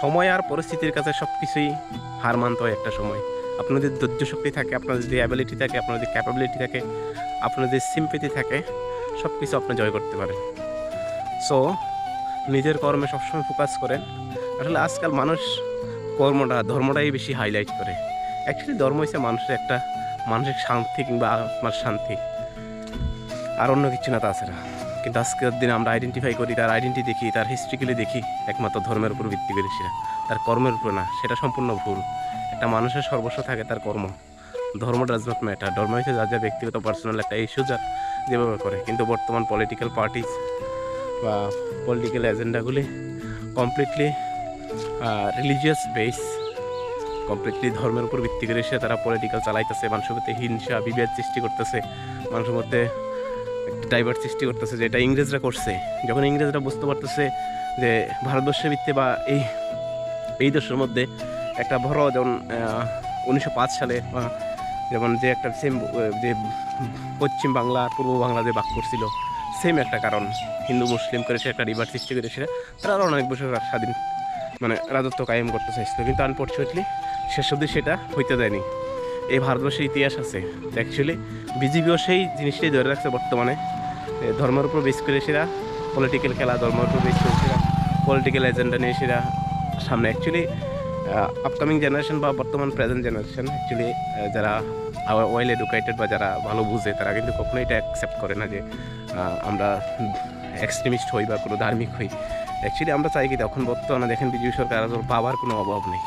সময় আর পরিস্থিতির কাছে সব কিছুই হার মানতে হয় একটা সময়। আপনার যদি ধৈর্য শক্তি থাকে আপনার যদি অ্যাবিলিটি থাকে আপনার যদি ক্যাপাবিলিটি থাকে আপনার যদি সিম্পেথি থাকে সব কিছু আপনি জয় করতে পারেন। সো নিজের কর্মে সবসময় ফোকাস করেন। আসলে আজকাল মানুষ কর্মটা, ধর্মটাই বেশি হাইলাইট করে। অ্যাকচুয়ালি ধর্ম হচ্ছে মানুষের একটা মানসিক শান্তি কিংবা আত্মার শান্তি। আর অন্য কিছু না তাছাড়া কিন্তু আজকের দিনে আমরা আইডেন্টিফাই করি, তার আইডেন্টি দেখি, তার হিস্ট্রিক্যালি দেখি, একমাত্র ধর্মের উপর ভিত্তি করে সেটা। তার কর্মের উপর না, সেটা সম্পূর্ণ ভুল। একটা মানুষের সর্বস্ব থাকে তার কর্ম। ধর্ম ডাজ নট ম্যাটার ধর্ম হচ্ছে যা যা ব্যক্তিগত পার্সোনাল একটা ইস্যু যা যেভাবে করে। কিন্তু বর্তমান পলিটিক্যাল পার্টিজ বা পলিটিক্যাল এজেন্ডাগুলি কমপ্লিটলি রিলিজিয়াস বেস কমপ্লিটলি ধর্মের উপর ভিত্তি করে সে তারা পলিটিক্যাল চালাইতেছে। মানুষের মধ্যে হিংসা, বিভেদ সৃষ্টি করতেছে। মানুষের মধ্যে ডাইভার্ট সৃষ্টি করতেছে, যে এটা ইংরেজরা করছে। যখন ইংরেজরা বুঝতে পারতেছে যে ভারতবর্ষের ভিত্তি বা এই এই দেশের মধ্যে একটা বড় যেমন উনিশশো পাঁচ সালে যেমন যে একটা সেম যে পশ্চিম বাংলা, পূর্ব বাংলা যে বাক করছিল সেম একটা কারণ। হিন্দু, মুসলিম করে সে একটা রিভার সৃষ্টি করে সেটা, তারা আরও অনেক বছর স্বাধীন মানে রাজত্ব কায়েম করতে চাইছিল। কিন্তু আনফর্চুনেটলি শেষ অবধি সেটা হইতে দেয়নি। এই ভারতবর্ষের ইতিহাস আছে। অ্যাকচুয়ালি বিজেপিও সেই জিনিসটাই ধরে রাখছে বর্তমানে। ধর্মের উপর বেস করে সেরা পলিটিক্যাল খেলা, ধর্মের উপর বেস করে সেরা পলিটিক্যাল এজেন্ডা নিয়ে সেরা সামনে। অ্যাকচুয়ালি আপকামিং জেনারেশন বা বর্তমান প্রেজেন্ট জেনারেশন অ্যাকচুয়ালি যারা ওয়েল এডুকেটেড বা যারা ভালো বুঝে, তারা কিন্তু কখনোই এটা অ্যাকসেপ্ট করে না যে আমরা এক্সট্রিমিস্ট হই বা কোনো ধার্মিক হই। অ্যাকচুয়ালি আমরা চাই কি, তখন বর্তমানে দেখেন বিজেপি সরকার পাওয়ার কোনো অভাব নেই।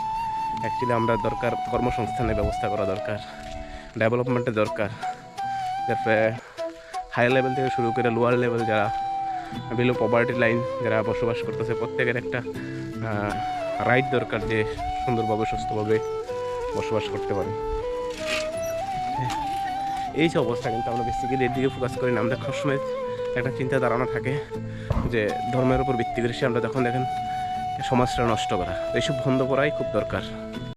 অ্যাকচুয়ালি আমরা দরকার, কর্মসংস্থানের ব্যবস্থা করা দরকার ডেভেলপমেন্টের দরকার। তারপরে হাই লেভেল থেকে শুরু করে লোয়ার লেভেল যারা বিলো পভার্টি লাইন যারা বসবাস করতেছে, প্রত্যেকের একটা রাইট দরকার যে সুন্দরভাবে, সুস্থভাবে বসবাস করতে পারে। এই যে অবস্থা কিন্তু আমরা বেসিক্যালি এর দিকে ফোকাস করি না। আমরা সবসময় একটা চিন্তা ধারণা থাকে যে ধর্মের উপর ভিত্তি করে সে আমরা যখন দেখেন সমাজটা নষ্ট করা। এইসব বন্ধ করাই খুব দরকার।